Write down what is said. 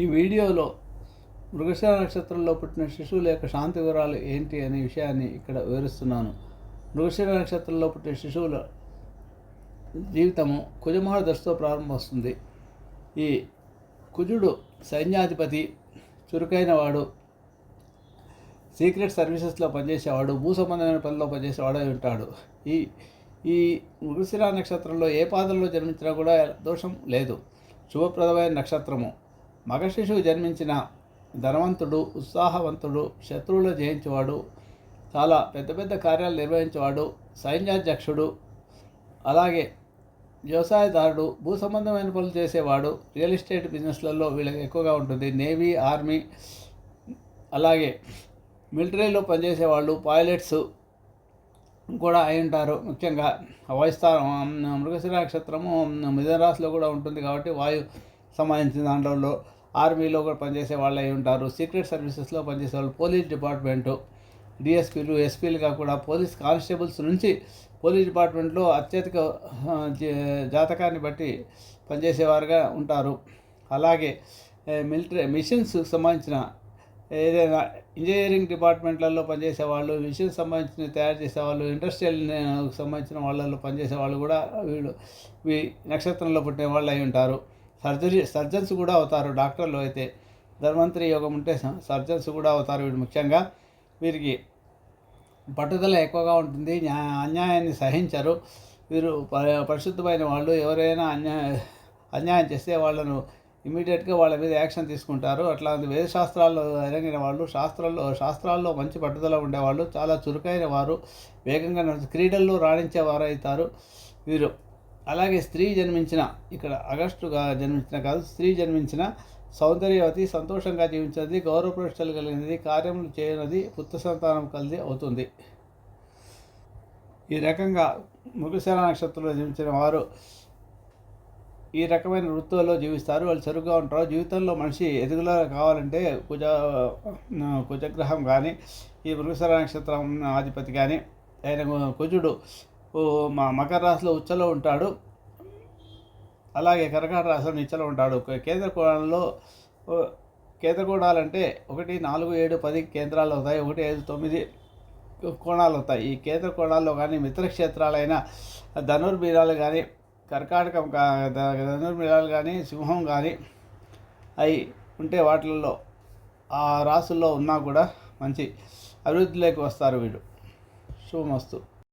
ఈ వీడియోలో మృగశిర నక్షత్రంలో పుట్టిన శిశువుల యొక్క శాంతి వివరాలు ఏంటి అనే విషయాన్ని ఇక్కడ వివరిస్తున్నాను. మృగశిర నక్షత్రంలో పుట్టిన శిశువుల జీవితము కుజమహా దశతో ప్రారంభమవుతుంది. ఈ కుజుడు సైన్యాధిపతి చురుకైన వాడు సీక్రెట్ సర్వీసెస్లో పనిచేసేవాడు భూ సంబంధమైన పనిలో పనిచేసేవాడు అయి ఉంటాడు. ఈ ఈ మృగశిర నక్షత్రంలో ఏ పాదంలో జన్మించినా కూడా దోషం లేదు. శుభప్రదమైన నక్షత్రము. మగ శిశువు జన్మించిన ధనవంతుడు ఉత్సాహవంతుడు శత్రువులు జయించేవాడు చాలా పెద్ద పెద్ద కార్యాలు నిర్వహించేవాడు సైన్యాధ్యక్షుడు అలాగే వ్యవసాయదారుడు భూ సంబంధమైన పనులు చేసేవాడు రియల్ ఎస్టేట్ బిజినెస్లలో వీళ్ళకి ఎక్కువగా ఉంటుంది. నేవీ ఆర్మీ అలాగే మిలిటరీలో పనిచేసేవాళ్ళు పైలట్స్ కూడా అయి ఉంటారు. ముఖ్యంగా వాయుస్థానం మృగశిర నక్షత్రము మిథున రాశిలో కూడా ఉంటుంది కాబట్టి వాయు సంబంధించిన దాంట్లో ఆర్మీలో కూడా పనిచేసే వాళ్ళు అయి ఉంటారు. సీక్రెట్ సర్వీసెస్లో పనిచేసే వాళ్ళు పోలీస్ డిపార్ట్మెంటు డిఎస్పీలు ఎస్పీలుగా కూడా పోలీస్ కానిస్టేబుల్స్ నుంచి పోలీస్ డిపార్ట్మెంట్లో అత్యధిక జ- జాతకాన్ని బట్టి పనిచేసేవారుగా ఉంటారు. అలాగే మిలిటరీ మిషన్స్ సంబంధించిన ఏదైనా ఇంజనీరింగ్ డిపార్ట్మెంట్లలో పనిచేసే వాళ్ళు మిషన్ సంబంధించిన తయారు చేసేవాళ్ళు ఇండస్ట్రియల్ సంబంధించిన వాళ్ళల్లో పనిచేసే వాళ్ళు కూడా వీళ్ళు ఈ నక్షత్రంలో పుట్టిన వాళ్ళు అయి ఉంటారు. సర్జరీ సర్జన్స్ కూడా అవుతారు. డాక్టర్లు అయితే ధన్వంతరి యోగం ఉంటే సర్జన్స్ కూడా అవుతారు వీడు ముఖ్యంగా. వీరికి పట్టుదల ఎక్కువగా ఉంటుంది. న్యా- అన్యాయాన్ని సహించరు. వీరు ప- పరిశుద్ధమైన వాళ్ళు. ఎవరైనా అన్యాయ అన్యాయం చేస్తే వాళ్ళను ఇమీడియట్గా వాళ్ళ మీద యాక్షన్ తీసుకుంటారు. అట్లాంటి వేద శాస్త్రాల్లో ఎరగిన వాళ్ళు శాస్త్రాల్లో శాస్త్రాల్లో మంచి పట్టుదల ఉండేవాళ్ళు చాలా చురుకైన వారు వేగంగా క్రీడల్లో క్రీడల్లో రాణించేవారు అవుతారు వీరు అలాగే స్త్రీ జన్మించిన ఇక్కడ ఆగస్టుగా జన్మించిన కాదు స్త్రీ జన్మించిన సౌందర్యవతి సంతోషంగా జీవించినది గౌరవ ప్రతిష్టలు కలిగినది కార్యములు చేయనది పుత్ర సంతానం కలిది అవుతుంది. ఈ రకంగా మృగశర నక్షత్రంలో జీవించిన వారు ఈ రకమైన వృత్తుల్లో జీవిస్తారు. వాళ్ళు చురుగ్గా ఉంటారు. జీవితంలో మనిషి ఎదుగుల కావాలంటే కుజ కుజగ్రహం కానీ ఈ మృగశర నక్షత్రం ఆధిపతి కానీ ఆయన కుజుడు మా మకర రాశిలో ఉచ్చలో ఉంటాడు. అలాగే కర్కాట రాశిలో నిచ్చలో ఉంటాడు. కేంద్ర కోణంలో కేంద్ర కోణాలంటే ఒకటి నాలుగు ఏడు పది కేంద్రాలు అవుతాయి. ఒకటి ఐదు తొమ్మిది కోణాలు అవుతాయి. ఈ కేంద్ర కోణాల్లో కానీ మిత్రక్షేత్రాలైన ధనుర్బీరాలు కానీ కర్కాటకం కా ధనుర్బీరాలు కానీ సింహం కానీ అవి ఉంటే వాటిల్లో ఆ రాసుల్లో ఉన్నా కూడా మంచి అభివృద్ధిలోకి వస్తారు వీడు శుభమస్తు.